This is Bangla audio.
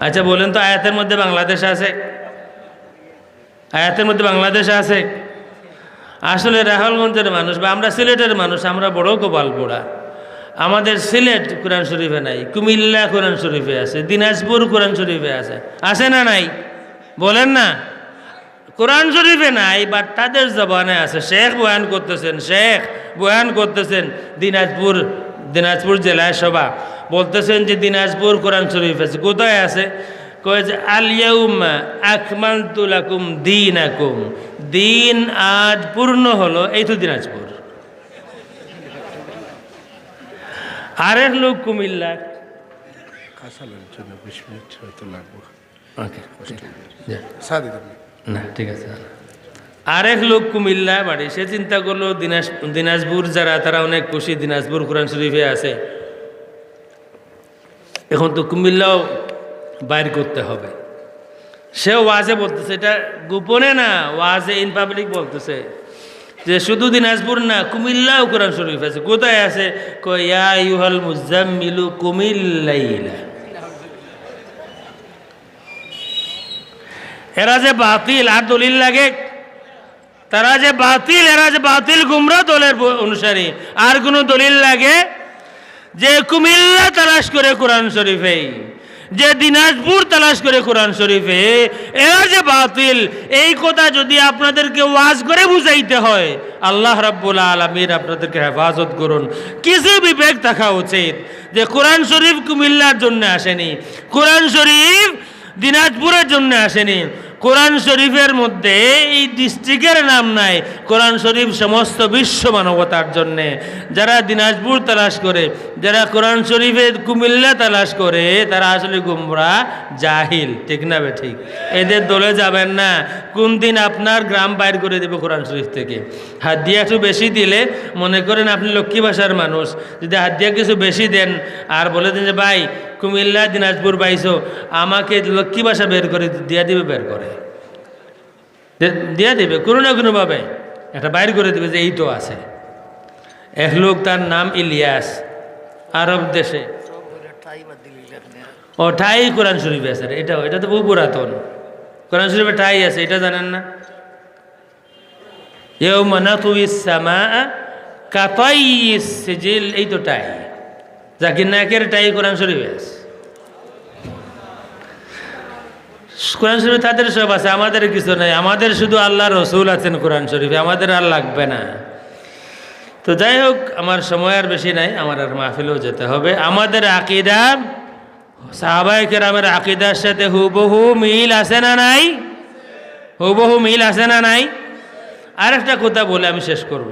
আচ্ছা বলেন তো, আয়াতের মধ্যে বাংলাদেশ আছে? আয়াতের মধ্যে বাংলাদেশ আছে? আসলে রাহুলগঞ্জের মানুষ বা আমরা সিলেটের মানুষ, আমরা বড় গোপাল পোড়া আমাদের সিলেট কোরআন শরীফে নাই, কুমিল্লা কোরআন শরীফে আছে, দিনাজপুর কোরআন শরীফে আছে। আছে না নাই? বলেন না। কোরআন শরীফে নাই বাট তাদের জবানে আছে, শেখ বয়ান করতেছেন, শেখ বয়ান করতেছেন, দিনাজপুর দিনাজপুর জেলায় সভা। বলতেছেন যে দিনাজপুর কোরআন শরীফ আছে। কোথায় আছে? কয়ে যে আলিয়াউমা আকমালতু লাকুম দিন আকুম দিন আজ পূর্ণ হলো এই তো দিনাজপুর। আরেক লোক কুমিল্লা। কাঁচালের জন্য বিশ মিনিট হয়তো লাগবে। ওকে না ঠিক আছে আরেক লোক কুমিল্লা বাড়ি। সে চিন্তা করল দিনাজ দিনাজপুর যারা তারা অনেক খুশি। দিনাজপুর কোরআন শরীফে আছে। এখন তো কুমিল্লাও বাইর করতে হবে। সেও ওয়াজে বলতেছে, এটা গোপনে না, ওয়াজে ইন পাবলিক বলতেছে যে শুধু দিনাজপুর না, কুমিল্লাও কোরআন শরীফ আছে। কোথায় আছে? কয়া ইউহাল মুজাম্মিলু কুমিল্লাইলা। এরা যে বাতিল, আর দলিল লাগে? তারা যে বাতিল, এরা যে বাতিল, গুমরা দলের অনুসারী। আর কোনো দলিল লাগে? যে কুমিল্লা তালাশ করে কোরআন শরীফে, যে দিনাজপুর তালাশ করে কোরআন শরীফে এরা যে বাতিল, এই কথা যদি আপনাদেরকে ওয়াজ করে বুঝাইতে হয়, আল্লাহ রাব্বুল আলমীর আপনাদেরকে হেফাজত করুন। কিছু বিবেক থাকা উচিত যে কোরআন শরীফ কুমিল্লার জন্য আসেনি, কোরআন শরীফ দিনাজপুরের জন্য আসেনি। কোরআন শরীফের মধ্যে এই ডিস্ট্রিক্টের নাম নাই কোরআন শরীফ সমস্ত বিশ্ব মানবতার জন্যে। যারা দিনাজপুর তালাশ করে, যারা কোরআন শরীফের কুমিল্লা তালাশ করে, তারা আসলে গুমরা জাহিল। ঠিক না বে ঠিক? এদের দলে যাবেন না। কোন দিন আপনার গ্রাম বাইর করে দেবে কোরআন শরীফ থেকে। হাত দিয়ে একটু বেশি দিলে মনে করেন আপনি লক্ষ্মী ভাষার মানুষ। যদি হাত দিয়ে কিছু বেশি দেন, আর বলে দেন যে, ভাই, কুমিল্লা, দিনাজপুর পাইছো, আমাকে লক্ষ্মী ভাষা বের করে, দিয়া দিবে বের করে। দিয়া দিবে, কোনো না কোনোভাবে। এটা বাইর করে দেবে যে এই তো আছে। এক লোক তার নাম ইলিয়াস, আরব দেশে। ও ঠাই কোরআন শরীফ আছে এটা এটা তো বহু পুরাতন। কোরআন শরীফে ঠাই আছে, এটা জানেন না? এও মানাতুইসামা কাতাই সিজিল, এই তো টাই জাকির নাকের টাই কোরআন শরীফে আছে। কোরআন শরীফে তাদের সব আছে, আমাদের কিছু নাই। আমাদের শুধু আল্লাহ রসুল আছেন কোরআন শরীফে, আমাদের আর লাগবে না। তো যাই হোক, আমার সময় আর বেশি নাই, আমার আর মাহফিলেও যেতে হবে। আমাদের আকিদা সাহাবাই কেরামের আকিদার সাথে হুবহু মিল আছে না নাই? হুবহু মিল আছে না নাই? আরেকটা কথা বলে আমি শেষ করব।